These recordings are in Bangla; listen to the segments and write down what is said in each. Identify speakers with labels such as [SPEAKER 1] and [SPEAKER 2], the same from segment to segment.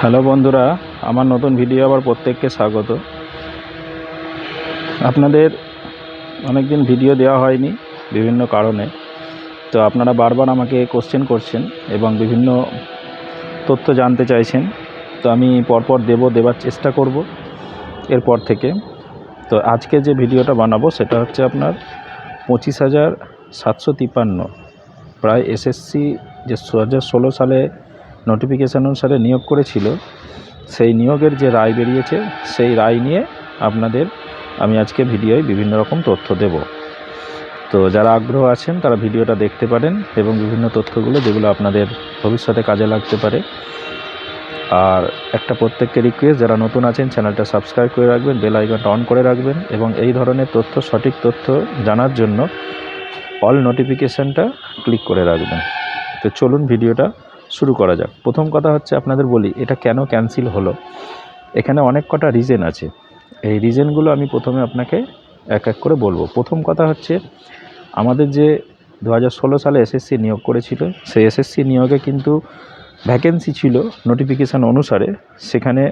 [SPEAKER 1] হ্যালো বন্ধুরা, আমার নতুন ভিডিও আবার প্রত্যেককে স্বাগত। আপনাদের অনেক দিন ভিডিও দেওয়া হয়নি বিভিন্ন কারণে। তো আপনারা বারবার আমাকে কোশ্চেন করছেন এবং বিভিন্ন তথ্য জানতে চাইছেন। তো আমি পরপর দেব, দেবার চেষ্টা করব এরপর থেকে। তো আজকে যে ভিডিওটা বানাবো সেটা হচ্ছে আপনার পঁচিশ হাজার সাতশো প্রায় এসএসসি যে দু হাজার ষোলো সালে নোটিফিকেশান অনুসারে নিয়োগ করেছিল, সেই নিয়োগের যে রায় বেরিয়েছে, সেই রায় নিয়ে আপনাদের আমি আজকে ভিডিওয় বিভিন্ন রকম তথ্য দেব। তো যারা আগ্রহ আছেন, তারা ভিডিওটা দেখতে পারেন এবং বিভিন্ন তথ্যগুলো যেগুলো আপনাদের ভবিষ্যতে কাজে লাগতে পারে। আর একটা প্রত্যেককে রিকোয়েস্ট যারা নতুন আছেন, চ্যানেলটা সাবস্ক্রাইব করে রাখবেন বেল আইকনটা অন করে রাখবেন এবং এই ধরনের তথ্য, সঠিক তথ্য জানার জন্য অল নোটিফিকেশানটা ক্লিক করে রাখবেন। তো চলুন ভিডিওটা শুরু করা যাক। প্রথম কথা হচ্ছে আপনাদের বলি, এটা কেন ক্যান্সেল হলো? এখানে অনেক কটা রিজেন আছে। এই রিজেনগুলো আমি প্রথমে আপনাকে এক এক করে বলব। প্রথম কথা হচ্ছে, আমাদের যে দু হাজার ষোলো সালে এসএসসি নিয়োগ করেছিল, সেই এসএসসি নিয়োগে কিন্তু ভ্যাকেন্সি ছিল নোটিফিকেশান অনুসারে, সেখানে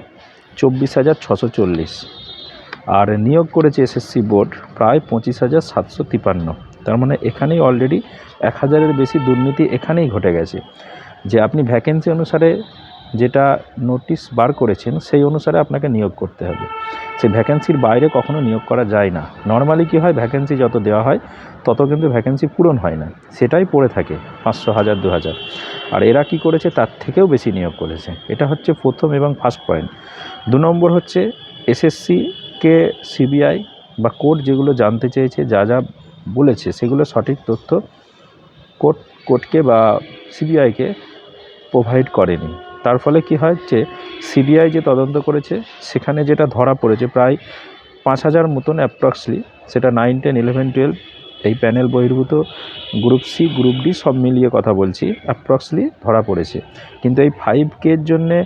[SPEAKER 1] চব্বিশ হাজার ছশো চল্লিশ। আর নিয়োগ করেছে এসএসসি বোর্ড প্রায় পঁচিশ হাজার সাতশো তিপান্ন। তার মানে এখানেই অলরেডি এক হাজারের বেশি দুর্নীতি এখানেই ঘটে গেছে। যে আপনি ভ্যাকেন্সি অনুসারে যেটা নোটিশ বার করেছেন, সেই অনুসারে আপনাকে নিয়োগ করতে হবে। সেই ভ্যাকেন্সির বাইরে কখনো নিয়োগ করা যায় না। নর্মালি কী হয় ভ্যাকেন্সি যত দেওয়া হয়, তত কিন্তু ভ্যাকেন্সি পূরণ হয় না। সেটাই পড়ে থাকে, পাঁচশো হাজার, দু হাজার। আর এরা কি করেছে, তার থেকেও বেশি নিয়োগ করেছে। এটা হচ্ছে প্রথম এবং ফার্স্ট পয়েন্ট দু নম্বর হচ্ছে এসএসসিকে সিবিআই বা কোর্ট যেগুলো জানতে চেয়েছে, যা যা বলেছে, সেগুলো সঠিক তথ্য কোর্ট, কোর্টকে বা সিবিআইকে প্রোভাইড করেনি। তার ফলে কি হয় যে সিবিআই যে তদন্ত করেছে, সেখানে যেটা ধরা পড়েছে প্রায় পাঁচ হাজার মতন অ্যাপ্রক্সলি সেটা নাইন টেন ইলেভেন টুয়েলভ এই প্যানেল বহির্ভূত গ্রুপ সি গ্রুপ ডি সব মিলিয়ে কথা বলছি অ্যাপ্রক্সলি ধরা পড়েছে। কিন্তু এই ফাইভ কের জন্যে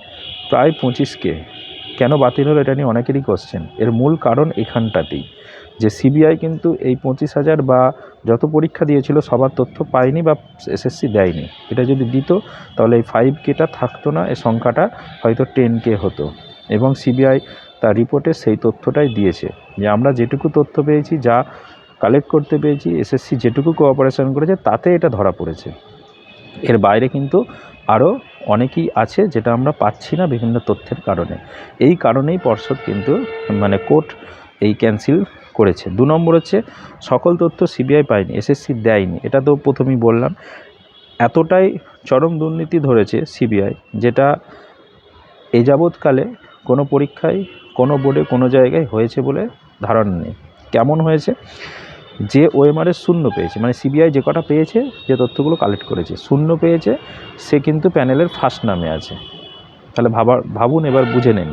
[SPEAKER 1] প্রায় পঁচিশ কে কেন বাতিল হলো এটা নিয়ে অনেকেরই কোশ্চেন এর মূল কারণ এখানটাতেই। যে সিবিআই কিন্তু এই পঁচিশ হাজার বা যত পরীক্ষা দিয়েছিল সবার তথ্য পায়নি বা এসএসসি দেয়নি। এটা যদি দিত, তাহলে এই ফাইভ কেটা থাকতো না, এই সংখ্যাটা হয়তো টেন কে হতো। এবং সিবিআই তার রিপোর্টে সেই তথ্যটাই দিয়েছে। যে আমরা যেটুকু তথ্য পেয়েছি, যা কালেক্ট করতে পেরেছি, এসএসসি যেটুকু কোঅপারেশন করেছে, তাতে এটা ধরা পড়েছে। এর বাইরে কিন্তু আরও অনেকেই আছে যেটা আমরা পাচ্ছি না বিভিন্ন তথ্যের কারণে। এই কারণেই পর্ষদ কিন্তু মানে কোর্ট এই ক্যান্সেল করেছে। দু নম্বর হচ্ছে, সকল তথ্য সিবিআই পায়নি, এসএসসি দেয়নি। এটা তো প্রথমেই বললাম। এতটাই চরম দুর্নীতি ধরেছে সিবিআই, যেটা এ যাবৎকালে কোনো পরীক্ষায়, কোনো বোর্ডে, কোনো জায়গায় হয়েছে বলে ধারণা নেই। কেমন হয়েছে? যে ওএমআরের শূন্য পেয়েছে মানে সিবিআই যে কটা পেয়েছে, যে তথ্যগুলো কালেক্ট করেছে, শূন্য পেয়েছে, সে কিন্তু প্যানেলের ফার্স্ট নামে আছে। তাহলে ভাবা, ভাবুন, এবার বুঝে নিন।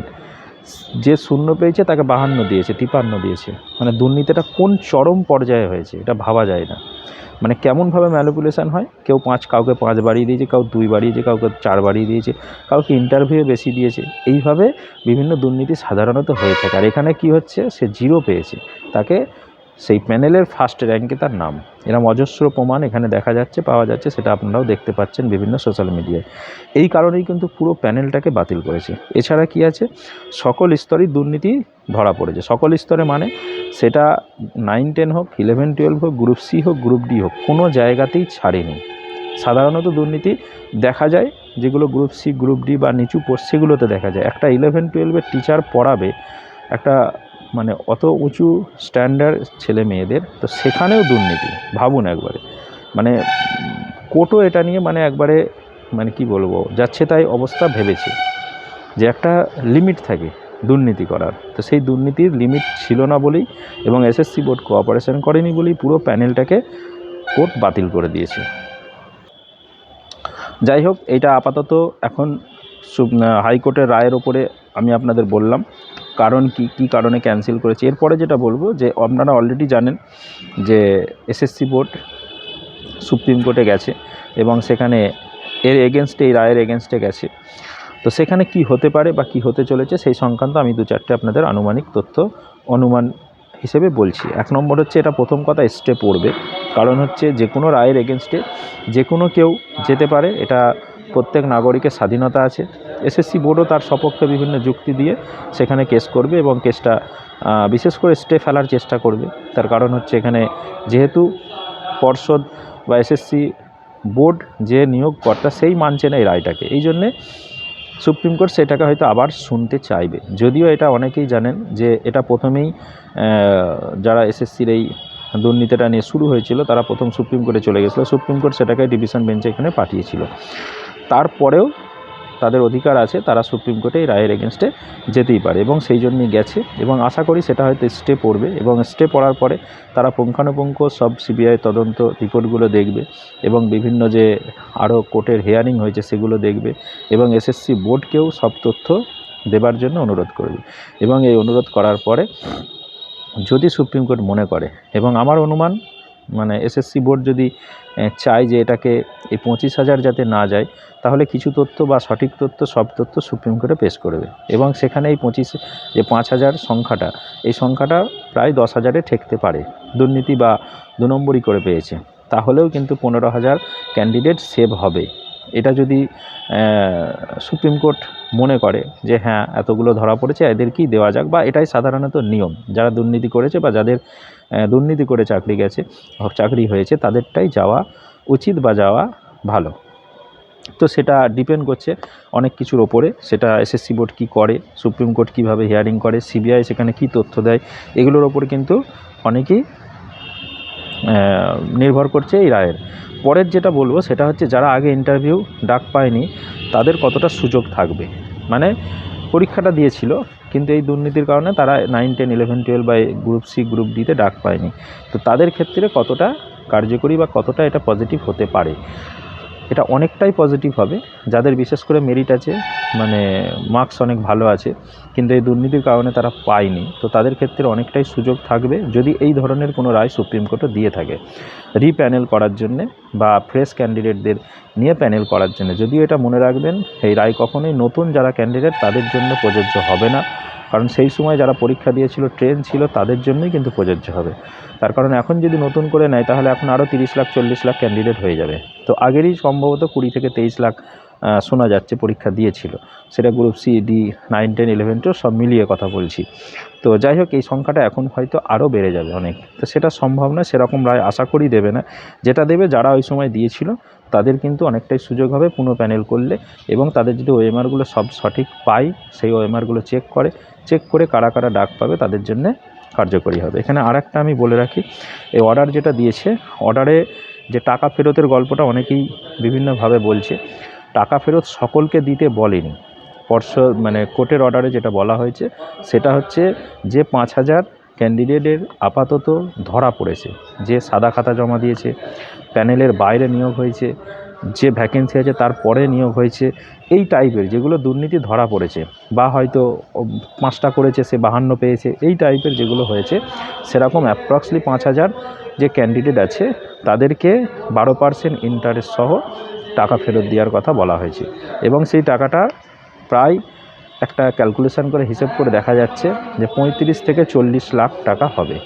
[SPEAKER 1] যে শূন্য পেয়েছে তাকে বাহান্ন দিয়েছে, তিপান্ন দিয়েছে। মানে দুর্নীতিটা কোন চরম পর্যায়ে হয়েছে, এটা ভাবা যায় না। মানে কেমনভাবে ম্যানিপুলেশান হয়? কেউ পাঁচ কাউকে পাঁচ বাড়িয়ে দিয়েছে, কাউ দুই বাড়িয়েছে, কাউকে চার বাড়িয়ে দিয়েছে, কাউকে ইন্টারভিউ বেশি দিয়েছে। এইভাবে বিভিন্ন দুর্নীতি সাধারণত হয়ে থাকে। আর এখানে কি হচ্ছে? সে জিরো পেয়েছে। তাকে সেই প্যানেলের ফার্স্ট র্যাঙ্কে তার নাম। এরম অজস্র প্রমাণ এখানে দেখা যাচ্ছে, পাওয়া যাচ্ছে, সেটা আপনারাও দেখতে পাচ্ছেন বিভিন্ন সোশ্যাল মিডিয়ায় এই কারণেই কিন্তু পুরো প্যানেলটাকে বাতিল করেছে। এছাড়া কি আছে? সকল স্তরেই দুর্নীতি ধরা পড়েছে। সকল স্তরে মানে সেটা নাইন টেন হোক ইলেভেন টুয়েলভ হোক গ্রুপ সি হোক গ্রুপ ডি হোক, কোনো জায়গাতেই ছাড়েনি। সাধারণত দুর্নীতি দেখা যায়, যেগুলো গ্রুপ সি গ্রুপ ডি বা নিচু পোস্ট সেগুলোতে দেখা যায়। একটা ইলেভেন টুয়েলভের টিচার পড়াবে, একটা মানে অত উঁচু স্ট্যান্ডার্ড ছেলে মেয়েদের, তো সেখানেও দুর্নীতি, ভাবুন একবারে। মানে কোর্টও এটা নিয়ে মানে একবারে মানে কি বলব, যাচ্ছে তাই অবস্থা ভেবেছে যে একটা লিমিট থাকে দুর্নীতি করার। তো সেই দুর্নীতির লিমিট ছিল না বলেই এবং এসএসসি বোর্ড কোঅপারেশন করেনি বলেই পুরো প্যানেলটাকে কোর্ট বাতিল করে দিয়েছে। যাই হোক এটা আপাতত এখন হাইকোর্টের রায়ের ওপরে আমি আপনাদের বললাম। কারণ কি কি কারণে ক্যান্সেল করেছে? এরপরে যেটা বলব যে, আপনারা অলরেডি জানেন যে এসএসসি বোর্ড সুপ্রিম কোর্টে গেছে এবং সেখানে এর এগেনস্টে এই রায়ের এগেনস্টে গেছে। তো সেখানে কি হতে পারে বা কি হতে চলেছে সেই সংক্রান্ত আমি দু চারটে আপনাদের আনুমানিক তথ্য, অনুমান হিসেবে বলছি। এক নম্বর হচ্ছে এটা প্রথম কথা স্টে পড়বে। কারণ হচ্ছে যে কোনো রায়ের এগেনস্টে যে কোনো কেউ যেতে পারে, এটা প্রত্যেক নাগরিকের স্বাধীনতা আছে। এসএসসি বোর্ডও তার সপক্ষে বিভিন্ন যুক্তি দিয়ে সেখানে কেস করবে এবং কেসটা বিশেষ করে স্টে ফেলার চেষ্টা করবে। তার কারণ হচ্ছে এখানে যেহেতু পর্ষদ বা এসএসসি বোর্ড যে নিয়োগকর্তা সেই মানছে না এই রায়টাকে। এই জন্যে সুপ্রিম কোর্ট সেটাকে হয়তো আবার শুনতে চাইবে। যদিও এটা অনেকেই জানেন যে এটা প্রথমেই যারা এসএসসির এই দুর্নীতিটা নিয়ে শুরু হয়েছিল, তারা প্রথম সুপ্রিম কোর্টে চলে গেছিল। সুপ্রিম কোর্ট সেটাকে ডিভিশন বেঞ্চে এখানে পাঠিয়েছিল। তারপরেও তাদের অধিকার আছে, তারা সুপ্রিম কোর্টে এই রায়ের এগেনস্টে যেতেই পারে এবং সেই জন্যই গেছে এবং আশা করি সেটা হয়তো স্টে পড়বে এবং স্টে পড়ার পরে তারা পুঙ্খানুপুঙ্খ সব সিবিআই তদন্ত রিপোর্টগুলো দেখবে এবং বিভিন্ন যে আরও কোর্টের হেয়ারিং হয়েছে সেগুলো দেখবে এবং এসএসসি বোর্ডকেও সব তথ্য দেবার জন্য অনুরোধ করবে এবং এই অনুরোধ করার পরে যদি সুপ্রিম কোর্ট মনে করে এবং আমার অনুমান মানে এসএসসি বোর্ড যদি চায় যে এটাকে এই পঁচিশ হাজার যাতে না যায়, তাহলে কিছু তথ্য বা সঠিক তথ্য, সব তথ্য সুপ্রিম কোর্টে পেশ করবে। এবং সেখানে এই পঁচিশ, যে পাঁচ হাজার সংখ্যাটা, এই সংখ্যাটা প্রায় দশ হাজারে ঠেকতে পারে। দুর্নীতি বা দু নম্বরই করে পেয়েছে। তাহলেও কিন্তু পনেরো হাজার ক্যান্ডিডেট সেভ হবে। এটা যদি সুপ্রিম কোর্ট মনে করে যে হ্যাঁ এতগুলো ধরা পড়েছে এদেরকেই দেওয়া যাক? বা এটাই সাধারণত নিয়ম। যারা দুর্নীতি করেছে বা যাদের দুর্নীতি করে চাকরি গেছে চাকরি হয়েছে, তাদেরটাই যাওয়া উচিত বা যাওয়া ভালো। তো সেটা ডিপেন্ড করছে অনেক কিছুর ওপরে, সেটা এসএসসি বোর্ড কী করে সুপ্রিম কোর্ট কীভাবে হিয়ারিং করে সিবিআই সেখানে কী তথ্য দেয়, এগুলোর ওপরে কিন্তু অনেকেই নির্ভর করছে এই রায়ের। পরের যেটা বলব সেটা হচ্ছে যারা আগে ইন্টারভিউ ডাক পায়নি, তাদের কতটা সুযোগ থাকবে। মানে পরীক্ষাটা দিয়েছিল, কিন্তু এই দুর্নীতির কারণে তারা নাইন টেন ইলেভেন টুয়েলভ বা গ্রুপ সি গ্রুপ ডিতে ডাক পায়নি। তো তাদের ক্ষেত্রে কতটা কার্যকরী বা কতটা এটা পজিটিভ হতে পারে? এটা অনেকটাই পজিটিভ হবে। যাদের বিশেষ করে মেরিট আছে মানে মার্কস অনেক ভালো আছে, কিন্তু এই দুর্নীতির কারণে তারা পায়নি। তো তাদের ক্ষেত্রে অনেকটাই সুযোগ থাকবে যদি এই ধরনের কোনো রায় সুপ্রিম কোর্টও দিয়ে থাকে। রিপ্যানেল করার জন্যে বা ফ্রেশ ক্যান্ডিডেটদের নিয়ে প্যানেল করার জন্য। যদিও এটা মনে রাখবেন, এই রায় কখনোই নতুন যারা ক্যান্ডিডেট তাদের জন্য প্রযোজ্য হবে না। কারণ সেই সময় যারা পরীক্ষা দিয়েছিল ট্রেন ছিল, তাদের জন্যই কিন্তু প্রযোজ্য হবে। তার কারণ এখন যদি নতুন করে নেয়, তাহলে এখন আরও তিরিশ লাখ, চল্লিশ লাখ ক্যান্ডিডেট হয়ে যাবে। তো আগেরই সম্ভবত কুড়ি থেকে তেইশ লাখ শোনা যাচ্ছে পরীক্ষা দিয়েছিল। সেটা group C D nine ten eleven two সব মিলিয়ে কথা বলছি। তো যাই হোক, এই সংখ্যাটা এখন হয়তো আরও বেড়ে যাবে অনেক। তো সেটা সম্ভব না সেরকম রায় আশা করি দেবে না। যেটা দেবে, যারা ওই সময় দিয়েছিল, তাদের কিন্তু অনেকটাই সুযোগ হবে পুনঃ প্যানেল করলে এবং তাদের যদি ওএমআরগুলো সব সঠিক পায়, সেই ওএমআরগুলো চেক করে চেক করে কারা কারা ডাক পাবে তাদের জন্যে কার্যকরী হবে। এখানে আর একটা আমি বলে রাখি, এই অর্ডার যেটা দিয়েছে অর্ডারে যে টাকা ফেরতের গল্পটা অনেকেই বিভিন্নভাবে বলছে, টাকা ফেরত সকলকে দিতে বলেনি। পর্ষদ মানে কোর্টের অর্ডারে যেটা বলা হয়েছে, সেটা হচ্ছে যে পাঁচ হাজার ক্যান্ডিডেটের আপাতত ধরা পড়েছে, যে সাদা খাতা জমা দিয়েছে প্যানেলের বাইরে নিয়োগ হয়েছে যে ভ্যাকেন্সি আছে তারপরে নিয়োগ হয়েছে, এই টাইপের যেগুলো দুর্নীতি ধরা পড়েছে বা হয়তো পাঁচটা করেছে সে বাহান্ন পেয়েছে, এই টাইপের যেগুলো হয়েছে, সেরকম অ্যাপ্রক্সলি পাঁচ হাজার যে ক্যান্ডিডেট আছে তাদেরকে বারো পার্সেন্ট ইন্টারেস্ট সহ টাকা ফেরত দেওয়ার কথা বলা হয়েছে। এবং সেই টাকাটা প্রায় একটা ক্যালকুলেশন করে হিসেব করে দেখা যাচ্ছে যে পঁয়ত্রিশ থেকে চল্লিশ লাখ টাকা হবে।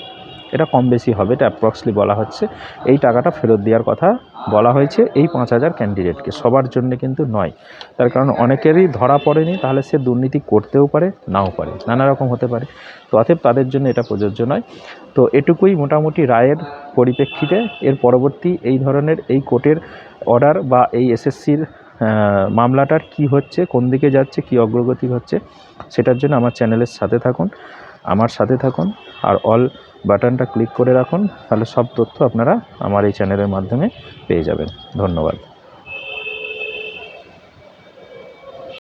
[SPEAKER 1] এটা কম বেশি হবে, এটা অ্যাপ্রক্সলি বলা হচ্ছে। এই টাকাটা ফেরত দেওয়ার কথা বলা হয়েছে এই পাঁচ হাজার ক্যান্ডিডেটকে সবার জন্য কিন্তু নয়। তার কারণ অনেকেরই ধরা পড়েনি, তাহলে সে দুর্নীতি করতেও পারে, নাও পারে। নানা রকম হতে পারে। তো অতএব তাদের জন্য এটা প্রযোজ্য নয়। তো এটুকুই মোটামুটি রায়ের পরিপ্রেক্ষিতে। এর পরবর্তী এই ধরনের এই কোর্টের অর্ডার বা এই এসএসসির মামলাটার কি হচ্ছে, কোন দিকে যাচ্ছে, কি অগ্রগতি হচ্ছে, সেটার জন্য আমার চ্যানেলের সাথে থাকুন। আমার সাথে থাকুন। আর অল বাটনটা ক্লিক করে রাখুন, তাহলে সব তথ্য আপনারা আমার এই চ্যানেলের মাধ্যমে পেয়ে যাবেন। ধন্যবাদ।